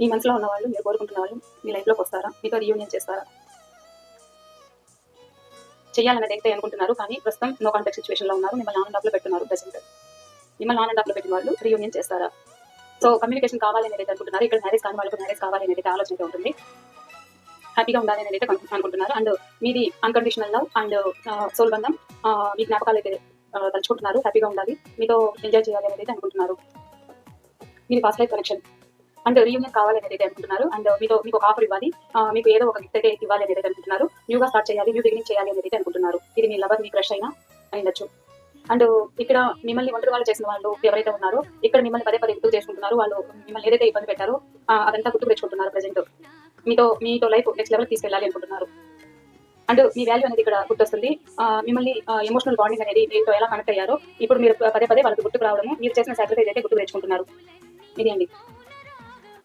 మీ మనసులో ఉన్న వాళ్ళు మీరు కోరుకుంటున్న వాళ్ళు మీ లైఫ్లోకి వస్తారా? మీతో రీయూనియన్ చేస్తారా? చేయాలనేది అయితే అనుకుంటున్నారు కానీ ప్రస్తుతం నో కాంటాక్ట్ సిచ్యువేషన్లో ఉన్నారు. మిమ్మల్ని ఆన్లో పెట్టున్నారు ప్రెసెంట్ మిమ్మల్ని ఆన్లో పెట్టిన వాళ్ళు రీయూనియన్ చేస్తారా? సో కమ్యూనికేషన్ కావాలి అనేది అయితే అనుకుంటున్నారు. ఇక్కడ మ్యారేజ్ కాని వాళ్ళకి మ్యారేజ్ కావాలి అనేది అయితే ఆలోచన అయితే ఉంటుంది. హ్యాపీగా ఉండాలి అనేది అయితే అనుకుంటున్నారు. అండ్ మీది అన్కండిషనల్ లవ్ అండ్ సోల్ బంధం మీ జ్ఞాపకాలు అయితే తలుచుకుంటున్నారు. హ్యాపీగా ఉండాలి. మీతో ఎంజాయ్ చేయాలి అనేది అయితే అనుకుంటున్నారు. మీది fast life connection and reunion కావాలి అనేది అయితే అనుకుంటున్నారు అండ్ మీతో మీకు ఒక ఆఫర్ ఇవ్వాలి. మీకు ఏదో ఒక గిఫ్ట్ అయితే ఇవ్వాలి అనేది అయితే అనుకుంటున్నారు న్యూగా స్టార్ట్ చేయాలి న్యూ బిగినింగ్ చేయాలి అనేది అయితే అనుకుంటున్నారు ఇది మీ లవర్ మీ క్రష్ అయినా అయిండొచ్చు అండ్ ఇక్కడ మిమ్మల్ని ఒంటరి వాళ్ళు చేసిన వాళ్ళు ఎవరైతే ఉన్నారో ఇక్కడ మిమ్మల్ని పదే పదే గుర్తు చేసుకుంటున్నారు. వాళ్ళు మిమ్మల్ని ఏదైతే ఇబ్బంది పెట్టారో అదంతా గుర్తుకు తెచ్చుకుంటున్నారు ప్రజెంట్ మీతో మీతో లైఫ్ నెక్స్ట్ లెవెల్ తీసుకెళ్ళాలి అనుకుంటున్నారు. అండ్ మీ వాల్యూ అనేది ఇక్కడ గుర్తొస్తుంది. మిమ్మల్ని ఎమోషనల్ బాండింగ్ అనేది మీతో ఎలా కనెక్ట్ అయ్యారో ఇప్పుడు మీరు పదే పదే వాళ్ళకి గుర్తుకు రావడము మీరు చేసిన సాక్రిఫైస్ అయితే గుర్తు తెచ్చుకుంటున్నారు ఇది అండి.